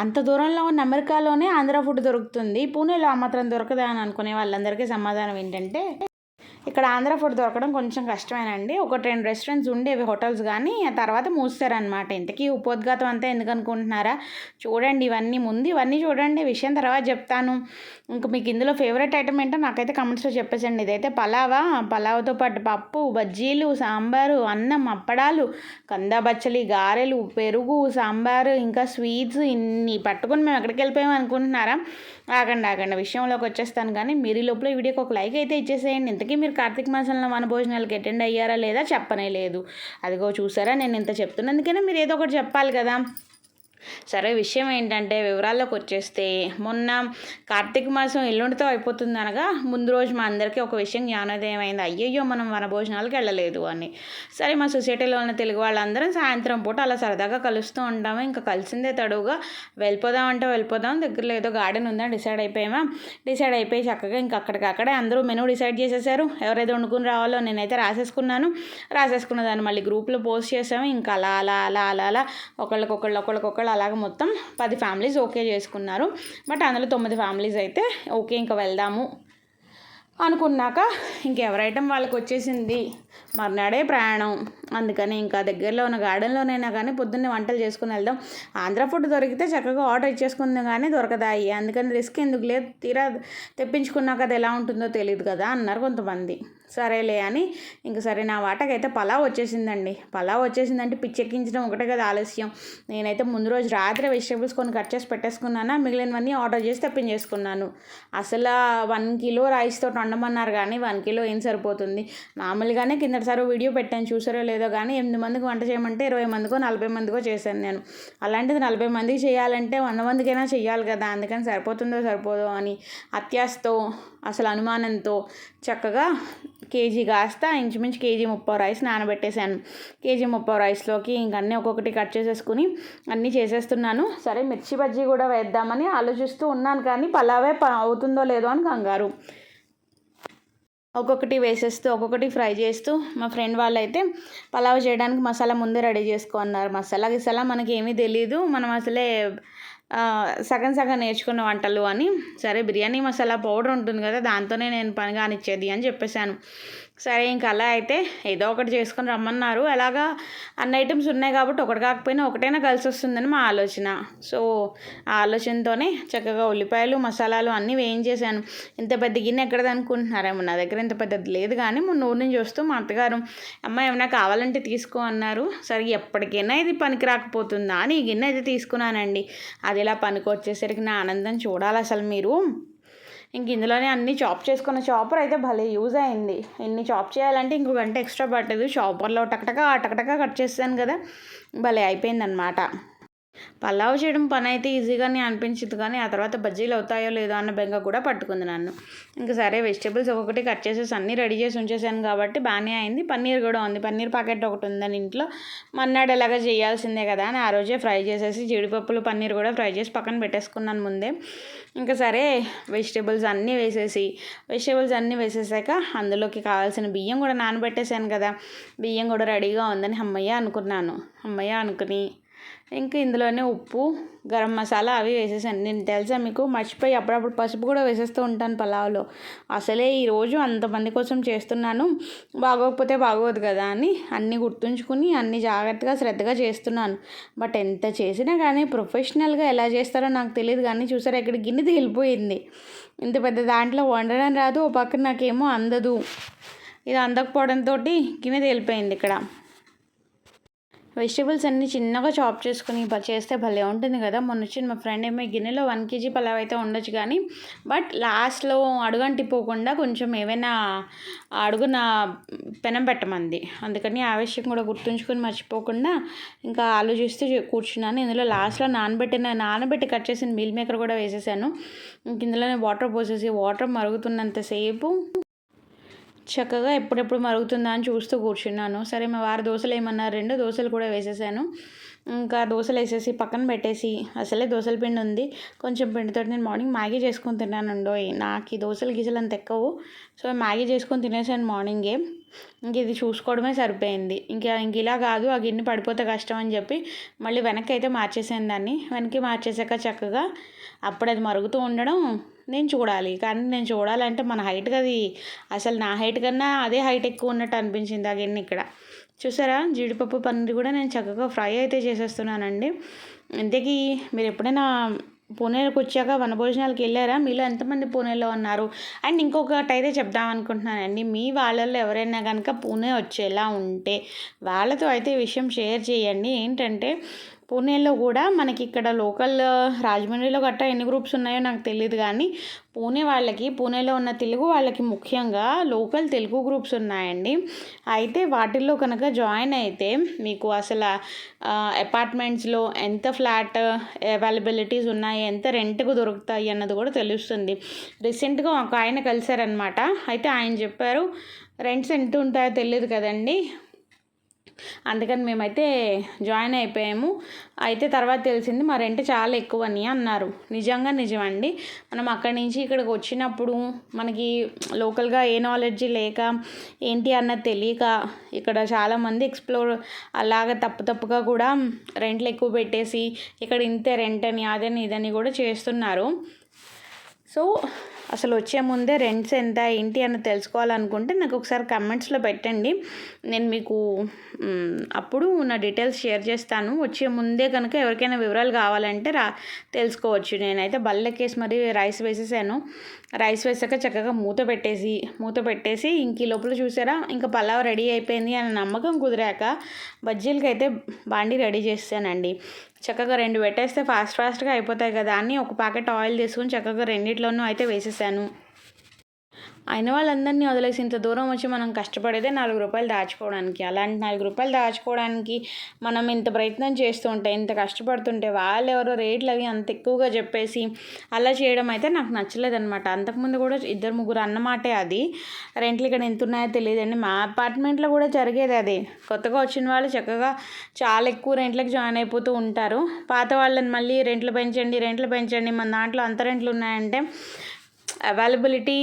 అంత దూరంలో ఉన్న అమెరికాలోనే ఆంధ్ర ఫుడ్ దొరుకుతుంది. పూణేలో ఆ మాత్రం దొరకదా అని అనుకునే వాళ్ళందరికీ సమాధానం ఏంటంటే ఇక్కడ ఆంధ్ర ఫుడ్ దొరకడం కొంచెం కష్టమేనండి. ఒకటి రెండు రెస్టారెంట్స్ ఉండేవి హోటల్స్ కానీ ఆ తర్వాత మూస్తారనమాట ఇంతకీ ఉపోద్ఘాతం అంతా ఎందుకు అనుకుంటున్నారా? చూడండి ఇవన్నీ ముందు ఇవన్నీ చూడండి విషయం తర్వాత చెప్తాను. ఇంకా మీకు ఇందులో ఫేవరెట్ ఐటమ్ ఏంటో నాకైతే కమెంట్స్లో చెప్పేసండి ఇదైతే పలావా పలావ్తో పాటు పప్పు బజ్జీలు సాంబారు అన్నం అప్పడాలు కందా బచ్చలి గారెలు పెరుగు సాంబారు ఇంకా స్వీట్స్ ఇన్ని పట్టుకొని మేము ఎక్కడికి వెళ్ళిపోయాం అనుకుంటున్నారా? ఆగండి ఆగండి. విషయంలోకి వచ్చేస్తాను కానీ మీరు ఈ లోపల ఈ వీడియోకి ఒక లైక్ అయితే ఇచ్చేసేయండి. ఇంతకీ మీరు కార్తీక మాసంలో మన భోజనాలకి అటెండ్ అయ్యారా లేదా చెప్పనే లేదు. అదిగో చూసారా నేను ఇంత చెప్తున్నందుకైనా మీరు ఏదో ఒకటి చెప్పాలి కదా. సరే విషయం ఏంటంటే వివరాల్లోకి వచ్చేస్తే మొన్న కార్తీక మాసం ఎల్లుండితో అయిపోతుంది అనగా ముందు రోజు మా అందరికీ ఒక విషయం జ్ఞానోదయం అయింది అయ్యయ్యో మనం మన భోజనాలకు వెళ్ళలేదు అని. సరే మా సొసైటీలో ఉన్న తెలుగు వాళ్ళందరం సాయంత్రం పూట అలా సరదాగా కలుస్తూ ఉంటాము. ఇంకా కలిసిందే తడువుగా వెళ్ళిపోదామంటే వెళ్ళిపోదాం దగ్గరలో ఏదో గార్డెన్ ఉందని డిసైడ్ అయిపోయామా? డిసైడ్ అయిపోయి చక్కగా ఇంకా అక్కడికక్కడే అందరూ మెనూ డిసైడ్ చేసేసారు. ఎవరైతే వండుకుని రావాలో నేనైతే రాసేసుకున్నాను. రాసేసుకున్న దాన్ని మళ్ళీ గ్రూప్లో పోస్ట్ చేసాము. ఇంకా అలా అలా అలా అలా అలా ఒకళ్ళకొకళ్ళు ఒకళ్ళకొకళ్ళు అలాగ మొత్తం పది ఫ్యామిలీస్ ఓకే చేసుకున్నారు. బట్ అందులో తొమ్మిది ఫ్యామిలీస్ అయితే ఓకే ఇంకా వెళ్దాము అనుకున్నాక ఇంకెవరైటం వాళ్ళకి వచ్చేసింది. మర్నాడే ప్రయాణం. అందుకని ఇంకా దగ్గరలో ఉన్న గార్డెన్లోనైనా కానీ పొద్దున్నే వంటలు చేసుకుని వెళ్దాం. ఆంధ్ర ఫుడ్ దొరికితే చక్కగా ఆర్డర్ ఇచ్చేసుకుందాం కానీ దొరకదాయి అందుకని రిస్క్ ఎందుకు లేదు? తీరా తెప్పించుకున్నాక అది ఎలా ఉంటుందో తెలియదు కదా అన్నారు కొంతమంది. సరేలే అని ఇంక సరే నా వాటకైతే పలావ్ వచ్చేసిందండి. పలావ్ వచ్చేసిందంటే పిచ్చెక్కించడం ఒకటే కదా ఆలస్యం. నేనైతే ముందు రోజు రాత్రి వెజిటేబుల్స్ కొన్ని కట్ చేసి పెట్టేసుకున్నాను మిగిలినవన్నీ ఆర్డర్ చేసి తెప్పించేసుకున్నాను. అసలు వన్ కిలో రైస్ తోటి వండమన్నారు కానీ వన్ కిలో ఏం సరిపోతుంది? మామూలుగానే కిందటిసారి వీడియో పెట్టాను చూసారో లేదో కానీ ఎనిమిది మందికి వంట చేయమంటే ఇరవై మందికో నలభై మందికో చేశాను నేను. అలాంటిది నలభై మందికి చేయాలంటే వంద మందికైనా చేయాలి కదా అందుకని సరిపోతుందో సరిపోదో అని అత్యాసతో అసలు అనుమానంతో చక్కగా కేజీ కాస్త ఇంచుమించు కేజీ ముప్పై రైస్ నానబెట్టేశాను. కేజీ ముప్పై రైస్లోకి ఇంకన్నీ ఒక్కొక్కటి కట్ చేసేసుకుని అన్నీ చేసేస్తున్నాను. సరే మిర్చి బజ్జీ కూడా వేద్దామని ఆలోచిస్తూ ఉన్నాను కానీ పలావే అవుతుందో లేదో అని కంగారు. ఒక్కొక్కటి వేసేస్తూ ఒక్కొక్కటి ఫ్రై చేస్తూ మా ఫ్రెండ్ వాళ్ళు అయితే పలావ్ చేయడానికి మసాలా ముందే రెడీ చేసుకో అన్నారు. మసాలా గిసాలా మనకి ఏమీ తెలియదు మనం అసలే సగం సగం నేర్చుకున్న వంటలు అని. సరే బిర్యానీ మసాలా పౌడర్ ఉంటుంది కదా దాంతోనే నేను పనిగానిచ్చేది అని చెప్పేశాను. సరే ఇంక అలా అయితే ఏదో ఒకటి చేసుకొని రమ్మన్నారు. అలాగా అన్ని ఐటమ్స్ ఉన్నాయి కాబట్టి ఒకటి కాకపోయినా ఒకటైనా కలిసి వస్తుందని మా ఆలోచన. సో ఆ ఆలోచనతోనే చక్కగా ఉల్లిపాయలు మసాలాలు అన్నీ వేయించేశాను. ఇంత పెద్ద గిన్నె ఎక్కడది అనుకుంటున్నారేమో నా దగ్గర ఇంత పెద్దది లేదు కానీ మొన్న ఊరి నుంచి వస్తూ మా అత్తగారు అమ్మ ఏమైనా కావాలంటే తీసుకో అన్నారు. సరే ఎప్పటికైనా ఇది పనికి రాకపోతుందా అని ఈ గిన్నె అయితే తీసుకున్నానండి. అది ఇలా పనికి వచ్చేసరికి నా ఆనందం చూడాలి అసలు మీరు. ఇంక ఇందులోనే అన్ని చాప్ చేసుకున్న చాపర్ అయితే భలే యూజ్ అయింది. ఇన్ని చాప్ చేయాలంటే ఇంకో గంట ఎక్స్ట్రా పట్టదు. చాపర్లో టకటక టకటక కట్ చేస్తాను కదా. భలే అయిపోయిందనమాట పలావ్ చేయడం పని అయితే ఈజీగానే అనిపించింది కానీ ఆ తర్వాత బజ్జీలు అవుతాయో లేదో అన్న బెంగ కూడా పట్టుకుంది నన్ను. ఇంకా సరే వెజిటేబుల్స్ ఒక్కొక్కటి కట్ చేసేసి అన్నీ రెడీ చేసి ఉంచేసాను కాబట్టి బాగానే అయింది. పన్నీర్ కూడా ఉంది. పన్నీర్ ప్యాకెట్ ఒకటి ఉందని ఇంట్లో మన్నాడు ఎలాగ చేయాల్సిందే కదా అని ఆ రోజే ఫ్రై చేసేసి జీడిపప్పులు పన్నీర్ కూడా ఫ్రై చేసి పక్కన పెట్టేసుకున్నాను ముందే. ఇంకా సరే వెజిటేబుల్స్ అన్నీ వేసేసి వెజిటేబుల్స్ అన్నీ వేసేసాక అందులోకి కావాల్సిన బియ్యం కూడా నానబెట్టేశాను కదా. బియ్యం కూడా రెడీగా ఉందని అమ్మయ్య అనుకున్నాను. అమ్మయ్య అనుకుని ఇంకా ఇందులోనే ఉప్పు గరం మసాలా అవి వేసేసాను. నేను తెలుసా మీకు మర్చిపోయి అప్పుడప్పుడు పసుపు కూడా వేసేస్తూ ఉంటాను పలావ్లో. అసలే ఈరోజు అంతమంది కోసం చేస్తున్నాను. బాగోకపోతే బాగోదు కదా అని అన్నీ గుర్తుంచుకుని అన్ని జాగ్రత్తగా శ్రద్ధగా చేస్తున్నాను. బట్ ఎంత చేసినా కానీ ప్రొఫెషనల్గా ఎలా చేస్తారో నాకు తెలియదు కానీ చూసారా ఇక్కడ గిన్నె తేలిపోయింది. ఇంత పెద్ద దాంట్లో వండడం రాదు ఓ పక్కన నాకేమో అందదు. ఇది అందకపోవడంతో గిన్నె తేలిపోయింది ఇక్కడ. వెజిటేబుల్స్ అన్నీ చిన్నగా చాప్ చేసుకుని చేస్తే భలే ఉంటుంది కదా. మొన్న వచ్చిన మా ఫ్రెండ్ ఏమో గిన్నెలో వన్ కేజీ పలావ్ అయితే ఉండొచ్చు కానీ బట్ లాస్ట్లో అడుగంటిపోకుండా కొంచెం ఏమైనా అడుగున పెనం పెట్టమంది. అందుకని ఆ విషయం కూడా గుర్తుంచుకొని మర్చిపోకుండా ఇంకా ఆలోచిస్తూ కూర్చున్నాను. ఇందులో లాస్ట్లో నానబెట్టిన నానబెట్టి కట్ చేసిన మీల్ మేకర్ కూడా వేసేసాను. ఇంక ఇందులోనే వాటర్ పోసేసి వాటర్ మరుగుతున్నంతసేపు చక్కగా ఎప్పుడెప్పుడు మరుగుతుందా అని చూస్తూ కూర్చున్నాను. సరే మా వారు దోశలు ఏమన్నారు? రెండు దోశలు కూడా వేసేసాను. ఇంకా దోశలు వేసేసి పక్కన పెట్టేసి అసలే దోశల పిండి ఉంది. కొంచెం పిండితో నేను మార్నింగ్ మ్యాగీ చేసుకొని తిన్నాను నాకు ఈ దోశలు గీసలు అంత ఎక్కువ. సో మ్యాగీ చేసుకొని తినేసాను మార్నింగే. ఇంక ఇది చూసుకోవడమే సరిపోయింది. ఇంకా ఇంక ఇలా కాదు ఆ గిన్నె పడిపోతే కష్టం అని చెప్పి మళ్ళీ వెనక్కి అయితే మార్చేసాను దాన్ని. వెనక్కి మార్చేసాక చక్కగా అప్పుడు అది మరుగుతూ ఉండడం నేను చూడాలి. కానీ నేను చూడాలంటే మన హైట్ అది అసలు నా హైట్ కన్నా అదే హైట్ ఎక్కువ ఉన్నట్టు అనిపించింది ఆ ఇక్కడ. చూసారా? జీడిపప్పు పన్నీర్ కూడా నేను చక్కగా ఫ్రై అయితే చేసేస్తున్నానండి. ఇంతకీ మీరు ఎప్పుడైనా పూణేకి వచ్చాక వనభోజనాలకు వెళ్ళారా? మీలో ఎంతమంది పూణేలో ఉన్నారు? అండ్ ఇంకొకటి అయితే చెప్దాం అనుకుంటున్నానండి. మీ వాళ్ళల్లో ఎవరైనా కనుక పూణే వచ్చేలా ఉంటే వాళ్ళతో అయితే ఈ విషయం షేర్ చేయండి. ఏంటంటే పూణేలో కూడా మనకి ఇక్కడ లోకల్ రాజమండ్రిలో గట్టా ఎన్ని గ్రూప్స్ ఉన్నాయో నాకు తెలియదు కానీ పూణే వాళ్ళకి పూణేలో ఉన్న తెలుగు వాళ్ళకి ముఖ్యంగా లోకల్ తెలుగు గ్రూప్స్ ఉన్నాయండి. అయితే వాటిల్లో కనుక జాయిన్ అయితే మీకు అసలు అపార్ట్మెంట్స్లో ఎంత ఫ్లాట్ అవైలబిలిటీస్ ఉన్నాయి ఎంత రెంట్కు దొరుకుతాయి అన్నది కూడా తెలుస్తుంది. రీసెంట్గా ఒక ఆయన కలిశారనమాట అయితే ఆయన చెప్పారు రెంట్స్ ఎంత ఉంటాయో తెలియదు కదండి. అందుకని మేమైతే జాయిన్ అయిపోయాము. అయితే తర్వాత తెలిసింది మా రెంట్ చాలా ఎక్కువ అని అన్నారు. నిజంగా నిజమండి. మనం అక్కడి నుంచి ఇక్కడికి వచ్చినప్పుడు మనకి లోకల్గా ఏ నాలెడ్జ్ లేక ఏంటి అన్నది తెలియక ఇక్కడ చాలామంది ఎక్స్ప్లోర్ అలాగ తప్పు తప్పుగా కూడా రెంట్లు ఎక్కువ పెట్టేసి ఇక్కడ ఇంతే రెంట్ అని అదని ఇదని కూడా చేస్తున్నారు. సో అసలు వచ్చే ముందే రెంట్స్ ఎంత ఏంటి అని తెలుసుకోవాలనుకుంటే నాకు ఒకసారి కమెంట్స్లో పెట్టండి. నేను మీకు అప్పుడు నా డీటెయిల్స్ షేర్ చేస్తాను. వచ్చే ముందే కనుక ఎవరికైనా వివరాలు కావాలంటే రా తెలుసుకోవచ్చు. నేనైతే బల్లెక్కేసి మరి రైస్ వేసేసాను. రైస్ వేసాక చక్కగా మూత పెట్టేసి మూత పెట్టేసి ఇంక లోపల చూసారా? ఇంకా పలావ్ రెడీ అయిపోయింది అనే నమ్మకం కుదిరాక బజ్జీలకి అయితే బాండి రెడీ చేస్తానండి. చక్కగా రెండు పెట్టేస్తే ఫాస్ట్ ఫాస్ట్గా అయిపోతాయి కదా. అని ఒక ప్యాకెట్ ఆయిల్ తీసుకుని చక్కగా రెండిట్లోనూ అయితే వేసేసాను. అయిన వాళ్ళందరినీ వదిలేసి ఇంత దూరం వచ్చి మనం కష్టపడేదే నాలుగు రూపాయలు దాచుకోవడానికి. అలాంటి నాలుగు రూపాయలు దాచుకోవడానికి మనం ఇంత ప్రయత్నం చేస్తూ ఉంటే ఇంత కష్టపడుతుంటే వాళ్ళు ఎవరో రేట్లు అవి అంత ఎక్కువగా చెప్పేసి అలా చేయడం అయితే నాకు నచ్చలేదన్నమాట. అంతకుముందు కూడా ఇద్దరు ముగ్గురు అన్నమాటే అది. రెంట్లు ఇక్కడ ఎంత ఉన్నాయో తెలియదండి. మా అపార్ట్మెంట్లో కూడా జరిగేది అది. కొత్తగా వచ్చిన వాళ్ళు చక్కగా చాలా ఎక్కువ రెంట్లకు జాయిన్ అయిపోతూ ఉంటారు. పాత వాళ్ళని మళ్ళీ రెంట్లు పెంచండి రెంట్లు పెంచండి. మన దాంట్లో అంత రెంట్లు ఉన్నాయంటే అవైలబిలిటీ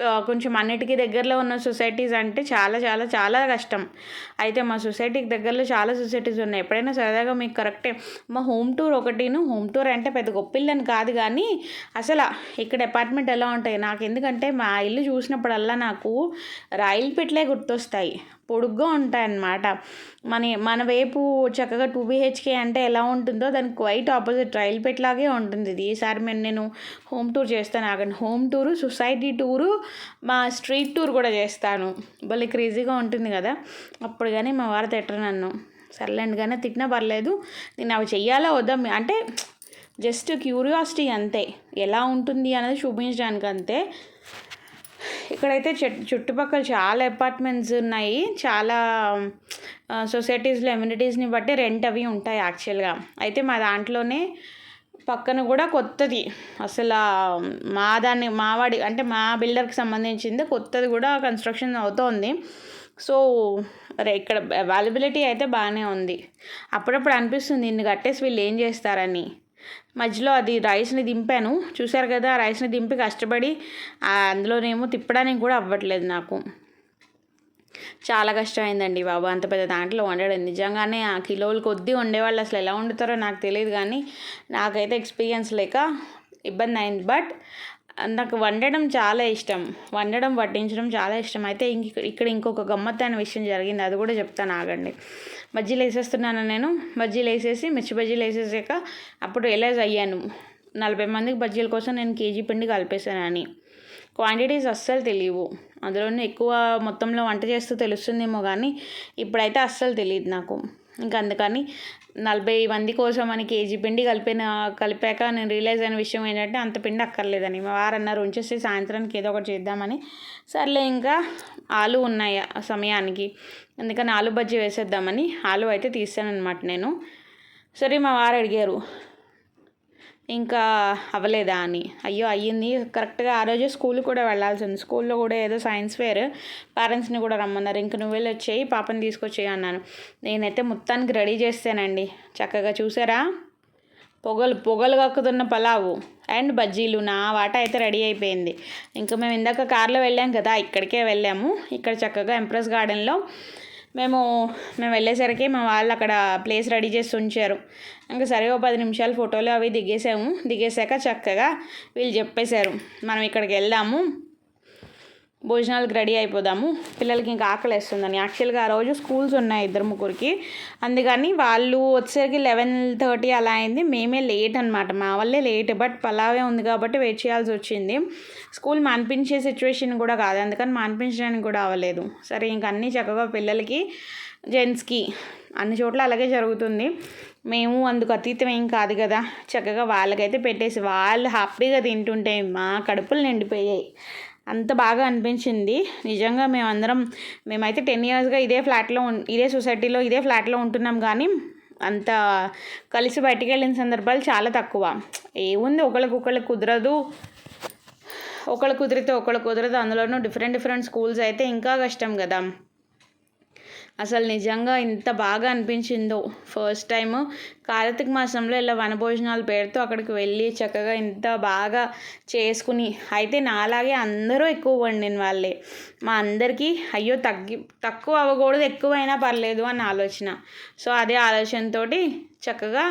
కొంచెం అన్నిటికీ దగ్గరలో ఉన్న సొసైటీస్ అంటే చాలా చాలా చాలా కష్టం. అయితే మా సొసైటీకి దగ్గరలో చాలా సొసైటీస్ ఉన్నాయి. ఎప్పుడైనా సరదాగా మీకు కరెక్టే మా హోమ్ టూర్ ఒకటిను హోమ్ టూర్ అంటే పెద్ద గొప్పిల్లని కాదు కానీ అసలు ఇక్కడ అపార్ట్మెంట్ ఎలా ఉంటాయి? నాకు ఎందుకంటే మా ఇల్లు చూసినప్పుడల్లా నాకు రైలు పెట్లే గుర్తొస్తాయి. పొడుగ్గా ఉంటాయన్నమాట. మన మన వైపు చక్కగా టూ బీహెచ్కే అంటే ఎలా ఉంటుందో దానికి క్వైట్ ఆపోజిట్ రైల్పేట్ లాగే ఉంటుంది. ఇది ఈసారి మేము నేను హోమ్ టూర్ చేస్తాను. ఆగండి. హోమ్ టూరు సొసైటీ టూరు మా స్ట్రీట్ టూర్ కూడా చేస్తాను. భలే క్రేజీగా ఉంటుంది కదా. అప్పుడు కానీ మా వారు తిట్టరు నన్ను. సర్లేండి కానీ తిట్టినా పర్లేదు. నేను అవి చెయ్యాలా వద్దా? అంటే జస్ట్ క్యూరియాసిటీ అంతే. ఎలా ఉంటుంది అనేది చూపించడానికి అంతే. ఇక్కడైతే చుట్టుపక్కల చాలా అపార్ట్మెంట్స్ ఉన్నాయి. చాలా సొసైటీస్లో ఎమ్యూనిటీస్ని బట్టి రెంట్ అవి ఉంటాయి యాక్చువల్గా. అయితే మా దాంట్లోనే పక్కన కూడా కొత్తది. అసలు మా దాన్ని మావాడి అంటే మా బిల్డర్కి సంబంధించింది కొత్తది కూడా కన్స్ట్రక్షన్ అవుతోంది. సో ఇక్కడ అవైలబిలిటీ అయితే బాగానే ఉంది. అప్పుడప్పుడు అనిపిస్తుంది ఇన్ని కట్టేసి వీళ్ళు ఏం చేస్తారని. మధ్యలో అది రైస్ని దింపాను. చూశారు కదా రైస్ని దింపి కష్టపడి అందులోనేమో తిప్పడానికి కూడా అవ్వట్లేదు నాకు. చాలా కష్టమైందండి బాబు. అంత పెద్ద దాంట్లో వండడం. నిజంగానే ఆ కిలోలు కొద్దీ వండేవాళ్ళు అసలు ఎలా వండుతారో నాకు తెలియదు కానీ నాకైతే ఎక్స్పీరియన్స్ లేక ఇబ్బంది అయింది. బట్ నాకు వండడం చాలా ఇష్టం. వండడం వడ్డించడం చాలా ఇష్టం. అయితే ఇంక ఇక్కడ ఇంకొక గమ్మత్తైన విషయం జరిగింది. అది కూడా చెప్తాను ఆగండి. బజ్జీలు వేసేస్తున్నాను నేను. బజ్జీలు వేసేసి మిర్చి బజ్జీలు వేసేసాక అప్పుడు రియలైజ్ అయ్యాను. నలభై మందికి బజ్జీల కోసం నేను కేజీ పిండి కలిపేశానని. క్వాంటిటీస్ అస్సలు తెలియవు అందులోనే ఎక్కువ మొత్తంలో వంట చేస్తూ తెలుస్తుందేమో కానీ ఇప్పుడైతే అస్సలు తెలియదు నాకు. ఇంకా అందుకని నలభై మంది కోసం అని కేజీ పిండి కలిపిన కలిపాక నేను రియలైజ్ అయిన విషయం ఏంటంటే అంత పిండి అక్కర్లేదని. మా ఉంచేసి సాయంత్రానికి ఏదో ఒకటి చేద్దామని. సర్లే ఇంకా ఆలు ఉన్నాయి ఆ సమయానికి. అందుకని ఆలు బజ్జీ వేసేద్దామని ఆలు అయితే తీస్తానమాట నేను. సరే మా వారు అడిగారు ఇంకా అవ్వలేదా అని. అయ్యో అయ్యింది. కరెక్ట్గా ఆ రోజే స్కూల్ కూడా వెళ్ళాల్సింది. స్కూల్లో కూడా ఏదో సైన్స్ ఫేర్ పేరెంట్స్ని కూడా రమ్మన్నారు. ఇంక నువ్వు వెళ్ళి వచ్చేయి పాపని తీసుకొచ్చేయి అన్నాను. నేనైతే మొత్తానికి రెడీ చేస్తానండి. చక్కగా చూసారా? పొగలు పొగలు కక్కుతున్న పలావు అండ్ బజ్జీలు. నా వాట అయితే రెడీ అయిపోయింది. ఇంకా మేము ఇందాక కార్లో వెళ్ళాం కదా ఇక్కడికే వెళ్ళాము. ఇక్కడ చక్కగా ఎంప్రెస్ గార్డెన్లో మేము మేము వెళ్ళేసరికి మా వాళ్ళు అక్కడ ప్లేస్ రెడీ చేసి ఉంచారు. ఇంకా సరే ఓ పది నిమిషాలు ఫోటోలు అవి దిగేసాము. దిగేసాక చక్కగా వీళ్ళు చెప్పేశారు మనం ఇక్కడికి వెళ్దాము. భోజనాలకు రెడీ అయిపోదాము. పిల్లలకి ఇంకా ఆకలి వేస్తుందని. యాక్చువల్గా ఆ రోజు స్కూల్స్ ఉన్నాయి ఇద్దరు ముగ్గురికి. అందుకని వాళ్ళు వచ్చేసరికి లెవెన్ థర్టీ అలా అయింది. మేమే లేట్ అనమాట మా వల్లే లేట్ బట్ పలావే ఉంది కాబట్టి వెయిట్ చేయాల్సి వచ్చింది. స్కూల్ మాన్పించే సిచ్యువేషన్ కూడా కాదు. అందుకని మాన్పించడానికి కూడా అవ్వలేదు. సరే ఇంక అన్నీ చక్కగా పిల్లలకి జెంట్స్కి అన్ని చోట్ల అలాగే జరుగుతుంది. మేము అందుకు అతీతం ఏం కాదు కదా. చక్కగా వాళ్ళకైతే పెట్టేసి వాళ్ళు హ్యాపీగా తింటుంటే మా కడుపులు నిండిపోయాయి. అంత బాగా అనిపించింది. నిజంగా మేమందరం మేమైతే టెన్ ఇయర్స్గా ఇదే ఫ్లాట్లో ఇదే సొసైటీలో ఇదే ఫ్లాట్లో ఉంటున్నాం కానీ అంత కలిసి బయటికి వెళ్ళిన సందర్భాలు చాలా తక్కువ. ఏముంది ఒకళ్ళకి ఒకళ్ళకి కుదరదు. ఒకళ్ళు కుదిరితే ఒకళ్ళు కుదరదు. అందులోనూ డిఫరెంట్ డిఫరెంట్ స్కూల్స్ అయితే ఇంకా కష్టం కదా. అసలు నిజంగా ఇంత బాగా అనిపించిందో. ఫస్ట్ టైము కార్తీక మాసంలో ఇలా వనభోజనాలు పేరుతో అక్కడికి వెళ్ళి చక్కగా ఇంత బాగా చేసుకుని అయితే నాలాగే అందరూ ఎక్కువ వండిన వాళ్ళే. మా అందరికీ అయ్యో తగ్గి తక్కువ అవ్వకూడదు ఎక్కువైనా పర్లేదు అని ఆలోచన. సో అదే ఆలోచనతోటి చక్కగా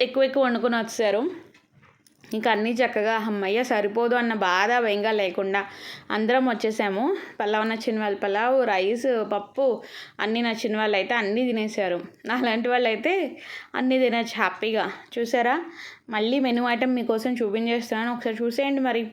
ఎక్కువ ఎక్కువ వండుకొని వచ్చారు ఇంకా అన్నీ చక్కగా అమ్మయ్య సరిపోదు అన్న బాధ భయంగా లేకుండా అందరం వచ్చేసాము. పలావ్ నచ్చిన వాళ్ళు పలావ్ రైస్ పప్పు అన్నీ నచ్చిన వాళ్ళు అయితే అన్నీ తినేశారు. అలాంటి వాళ్ళు అయితే అన్నీ తినచ్చు హ్యాపీగా. చూసారా? మళ్ళీ మెనూ ఐటెం మీకోసం చూపించేస్తున్నాను. ఒకసారి చూసేయండి మరి.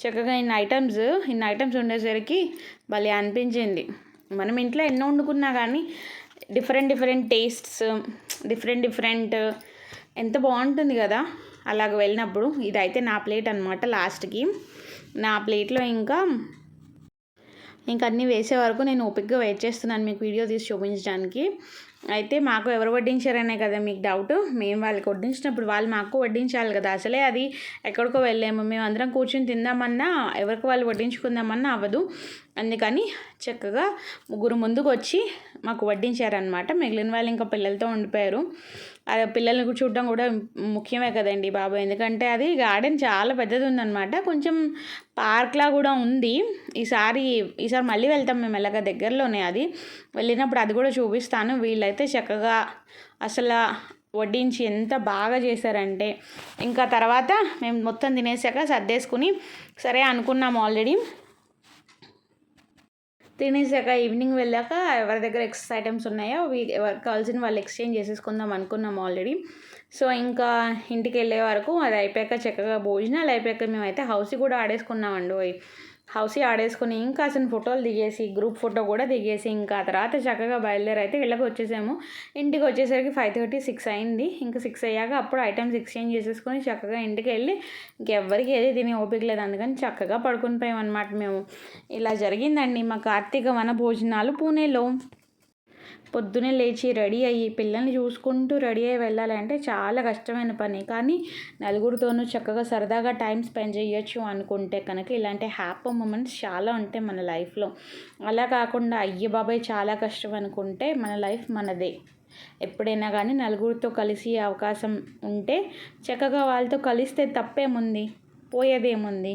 చక్కగా ఇన్ని ఐటమ్స్ ఇన్ని ఐటమ్స్ ఉండేసరికి భలే అనిపించింది. మనం ఇంట్లో ఎన్నో వండుకున్నా కానీ different different tastes different different ఎంత బాగుంటుంది కదా? అలాగ వెళ్ళినప్పుడు ఇదైతే నా ప్లేట్ అనమాట లాస్ట్కి. నా ప్లేట్లో ఇంకా ఇంకా అన్నీ వేసే వరకు నేను ఓపిక్గా వెయిట్ చేస్తున్నాను మీకు వీడియో తీసి చూపించడానికి. అయితే మాకు ఎవరు వడ్డించారనే కదా మీకు డౌట్ మేము వాళ్ళకి వడ్డించినప్పుడు వాళ్ళు మాకు వడ్డించాలి కదా. అసలే అది ఎక్కడికో వెళ్ళాము మేము అందరం కూర్చొని తిందామన్నా ఎవరికి వాళ్ళు వడ్డించుకుందామన్నా అవ్వదు. అందుకని చక్కగా ముగ్గురు ముందుకు వచ్చి మాకు వడ్డించారనమాట మిగిలిన వాళ్ళు ఇంకా పిల్లలతో ఉండిపోయారు. అది పిల్లల్ని చూడడం కూడా ముఖ్యమే కదండి బాబు. ఎందుకంటే అది గార్డెన్ చాలా పెద్దది ఉందన్నమాట. కొంచెం పార్క్లా కూడా ఉంది. ఈసారి ఈసారి మళ్ళీ వెళ్తాం మేము ఎలాగ దగ్గరలోనే అది. వెళ్ళినప్పుడు అది కూడా చూపిస్తాను. వీళ్ళైతే చక్కగా అసలు వడ్డించి ఎంత బాగా చేశారంటే. ఇంకా తర్వాత మేము మొత్తం తినేసాక సర్దేసుకుని సరే అనుకున్నాము ఆల్రెడీ. తినేసాక ఈవినింగ్ వెళ్ళాక ఎవరి దగ్గర ఎక్స్ ఐటమ్స్ ఉన్నాయో అవి ఎవరికి కావాల్సిన వాళ్ళు ఎక్స్చేంజ్ చేసేసుకుందాం అనుకున్నాం ఆల్రెడీ. సో ఇంకా ఇంటికి వెళ్ళే వరకు అది అయిపోయాక చక్కగా భోజనాలు అయిపోయాక మేమైతే హౌస్ కూడా ఆడేసుకున్నామండి హౌసీ ఆడేసుకుని ఇంకా అసలు ఫోటోలు దిగేసి గ్రూప్ ఫోటో కూడా దిగేసి ఇంకా తర్వాత చక్కగా బయలుదేరైతే అయితే ఇళ్ళకి వచ్చేసాము. ఇంటికి వచ్చేసరికి ఫైవ్ థర్టీ సిక్స్ అయింది. ఇంకా సిక్స్ అయ్యాక అప్పుడు ఐటమ్స్ ఎక్స్చేంజ్ చేసేసుకొని చక్కగా ఇంటికి వెళ్ళి ఇంకెవ్వరికి ఏది తిని ఓపిక లేదు. అందుకని చక్కగా పడుకుని పోయామన్నమాట మేము. ఇలా జరిగిందండి మా కార్తీక వన భోజనాలు పూణేలో. పొద్దునే లేచి రెడీ అయ్యి పిల్లల్ని చూసుకుంటూ రెడీ అయ్యి వెళ్ళాలంటే చాలా కష్టమైన పని. కానీ నలుగురితోనూ చక్కగా సరదాగా టైం స్పెండ్ చేయొచ్చు అనుకుంటే కనుక ఇలాంటి హ్యాపీ మూమెంట్స్ చాలా ఉంటాయి మన లైఫ్లో. అలా కాకుండా అయ్య బాబాయ్ చాలా కష్టం అనుకుంటే మన లైఫ్ మనదే. ఎప్పుడైనా కానీ నలుగురితో కలిసి అవకాశం ఉంటే చక్కగా వాళ్ళతో కలిస్తే తప్పేముంది? పోయేదేముంది?